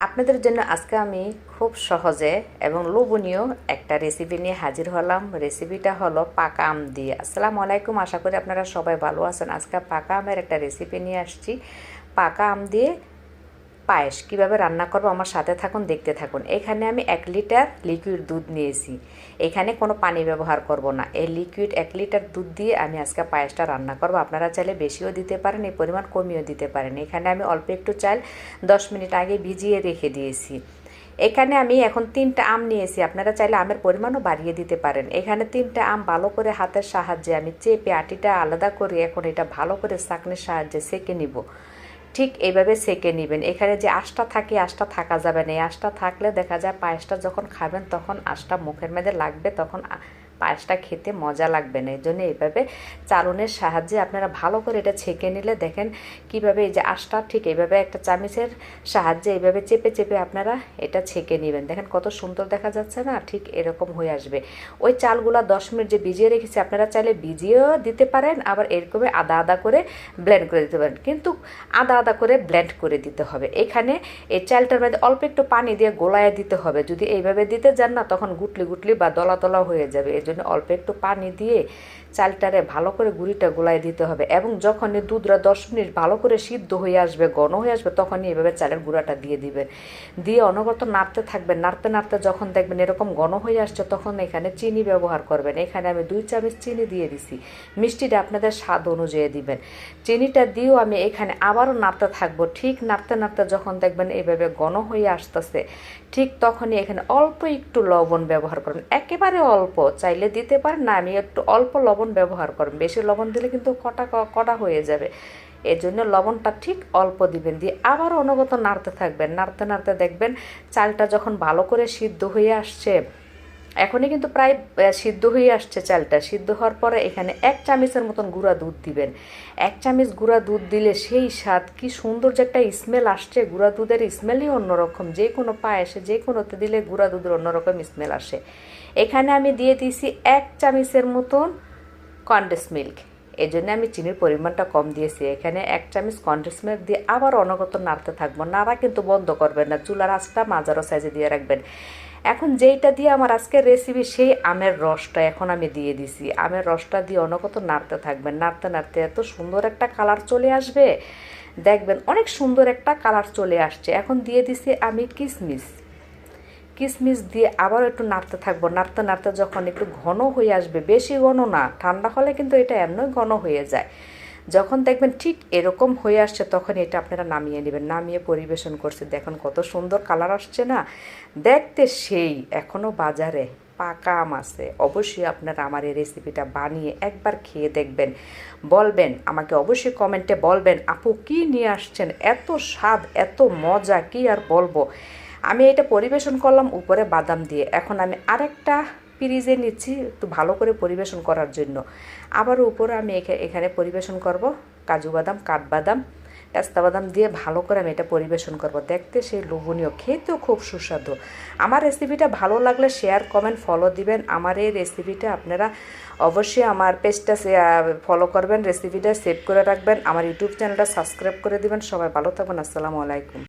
আপনাদের জন্য আজকে আমি খুব সহজে এবং লোভনীয় একটা রেসিপি নিয়ে হাজির হলাম। রেসিপিটা হলো পাকা আম দিয়ে। আসসালামু আলাইকুম। আশা করি আপনারা সবাই ভালো আছেন। আজকে পাকা আমের একটা রেসিপি নিয়ে আসছি। পাকা আম দিয়ে পায়েস কীভাবে রান্না করব আমার সাথে থাকুন, দেখতে থাকুন। এখানে আমি এক লিটার লিকুইড দুধ নিয়েছি। এখানে কোনো পানি ব্যবহার করব না। এই লিকুইড এক লিটার দুধ দিয়ে আমি আজকে পায়েসটা রান্না করব। আপনারা চাইলে বেশিও দিতে পারেন, এই পরিমাণ কমিয়েও দিতে পারেন। এখানে আমি অল্প একটু চাল দশ মিনিট আগে ভিজিয়ে রেখে দিয়েছি। এখানে আমি এখন তিনটা আম নিয়েছি। আপনারা চাইলে আমের পরিমাণও বাড়িয়ে দিতে পারেন। এখানে তিনটা আম ভালো করে হাতের সাহায্যে আমি চেপে আটিটা আলাদা করে এখন এটা ভালো করে চাকনির সাহায্যে সেঁকে নিব। ঠিক এইভাবে সেকে নেবেন। এখানে যে আশটা থাকে আশটা থাকা যাবে না। এই আশটা থাকলে দেখা যায় পায়েসটা যখন খাবেন তখন আশটা মুখের মধ্যে লাগবে, তখন পায়েসটা খেতে মজা লাগবে না। এই জন্য এইভাবে চালনের সাহায্যে আপনারা ভালো করে এটা ছেঁকে নিলে দেখেন কীভাবে এই যে আঁশটা ঠিক এইভাবে একটা চামিচের সাহায্যে এইভাবে চেপে চেপে আপনারা এটা ছেঁকে নেবেন। দেখেন কত সুন্দর দেখা যাচ্ছে না? ঠিক এরকম হয়ে আসবে। ওই চালগুলো দশ মিনিট যে ভিজিয়ে রেখেছি, আপনারা চাইলে ভিজিয়েও দিতে পারেন, আবার এরকমই আদা আদা করে ব্লেন্ড করে দিতে পারেন। কিন্তু আদা আদা করে ব্লেন্ড করে দিতে হবে। এখানে এই চালটার মধ্যে অল্প একটু পানি দিয়ে গোলায় দিতে হবে। যদি এইভাবে দিতে যান না, তখন গুটলি গুটলি বা দলা দলা হয়ে যাবে। জন্য অল্প একটু পানি দিয়ে চালটারে ভালো করে গুঁড়িটা গোলায় দিতে হবে এবং যখনই দুধটা দশ মিনিট ভালো করে সিদ্ধ হয়ে আসবে, ঘন হয়ে আসবে, তখনই এভাবে চালের গুঁড়াটা দিয়ে দিবেন দিয়ে অনগত নাড়তে থাকবেন, নাড়তে নাড়তে যখন দেখবেন এরকম ঘন হয়ে আসছে, তখন এখানে চিনি ব্যবহার করবেন। এখানে আমি দুই চামচ চিনি দিয়ে দিছি। মিষ্টিটা আপনাদের স্বাদ অনুযায়ী দিবেন। চিনিটা দিয়েও আমি এখানে আবারও নাড়তে থাকব। ঠিক নাড়তে নাড়তে যখন দেখবেন এইভাবে ঘন হয়ে আসতেছে, ঠিক তখনই এখানে অল্প একটু লবণ ব্যবহার করবেন। একেবারে অল্প চাইলে দিতে পারেন। না, আমি একটু অল্প লবণ ব্যবহার করবেন বেশি লবণ দিলে কিন্তু কটা কটা হয়ে যাবে। এর জন্য লবণটা ঠিক অল্প দিবেন। দিয়ে আবার অনগত নাড়তে থাকবেন। নাড়তে নাড়তে দেখবেন চালটা যখন ভালো করে সিদ্ধ হয়ে আসছে, এখনই কিন্তু প্রায় সিদ্ধ হয়ে আসছে চালটা। সিদ্ধ হওয়ার পরে এখানে এক চামচের মতন গুঁড়া দুধ দিবেন। এক চামচ গুঁড়া দুধ দিলে সেই স্বাদ, কি সুন্দর যে একটা স্মেল আসছে। গুঁড়া দুধের স্মেলই অন্যরকম। যে কোনো পায়েসে যে কোনোতে দিলে গুঁড়া দুধের অন্যরকম স্মেল আসে। এখানে আমি দিয়ে দিয়েছি এক চামচের মতন কন্ডেন্স মিল্ক এই জন্য আমি চিনির পরিমাণটা কম দিয়েছি। এখানে এক চামচ কন্ডেন্স মিল্ক দিয়ে আবার অনগত নাড়তে থাকব। নাড়া কিন্তু বন্ধ করবেন না। চুলার আঁচটা মাজারো সাইজে দিয়ে রাখবেন। এখন যেইটা দিয়ে আমার আজকের রেসিপি সেই আমের রসটা এখন আমি দিয়ে দিছি। আমের রসটা দিয়ে অনগত নাড়তে থাকবেন। নাড়তে নাড়তে এত সুন্দর একটা কালার চলে আসবে। দেখবেন অনেক সুন্দর একটা কালার চলে আসছে। এখন দিয়ে দিছি আমি কিসমিস। কিসমিস দিয়ে আবার একটু নাড়তে থাকব। নাড়তে নাড়তে যখন একটু ঘন হয়ে আসবে, বেশি ঘন না, ঠান্ডা হলে কিন্তু এটা এমনই ঘন হয়ে যায়। যখন দেখবেন ঠিক এরকম হয়ে আসছে তখন এটা আপনারা নামিয়ে নেবেন। নামিয়ে পরিবেশন করছে। দেখুন কত সুন্দর কালার আসছে না? দেখতে সেই এখনও বাজারে পাকা আম আছে। অবশ্যই আপনারা আমার এই রেসিপিটা বানিয়ে একবার খেয়ে দেখবেন। বলবেন, আমাকে অবশ্যই কমেন্টে বলবেন, আপু, কি নিয়ে আসছেন? এত স্বাদ, এত মজা, কি আর বলব? আমি এটা পরিবেশন করলাম উপরে বাদাম দিয়ে। এখন আমি আরেকটা পিরিজে নিচ্ছি একটু ভালো করে পরিবেশন করার জন্য। আবার উপরে আমি এখানে পরিবেশন করব কাজু বাদাম কাঠবাদাম পেস্তা বাদাম দিয়ে ভালো করে আমি এটা পরিবেশন করব। দেখতে সেই লোভনীয়, খেতেও খুব সুস্বাদু। আমার রেসিপিটা ভালো লাগলে শেয়ার কমেন্ট ফলো দিবেন। আমার এই রেসিপিটা আপনারা অবশ্যই আমার পেজটা ফলো করবেন। রেসিপিটা সেভ করে রাখবেন। আমার ইউটিউব চ্যানেলটা সাবস্ক্রাইব করে দিবেন। সবাই ভালো থাকবেন আসসালামু আলাইকুম।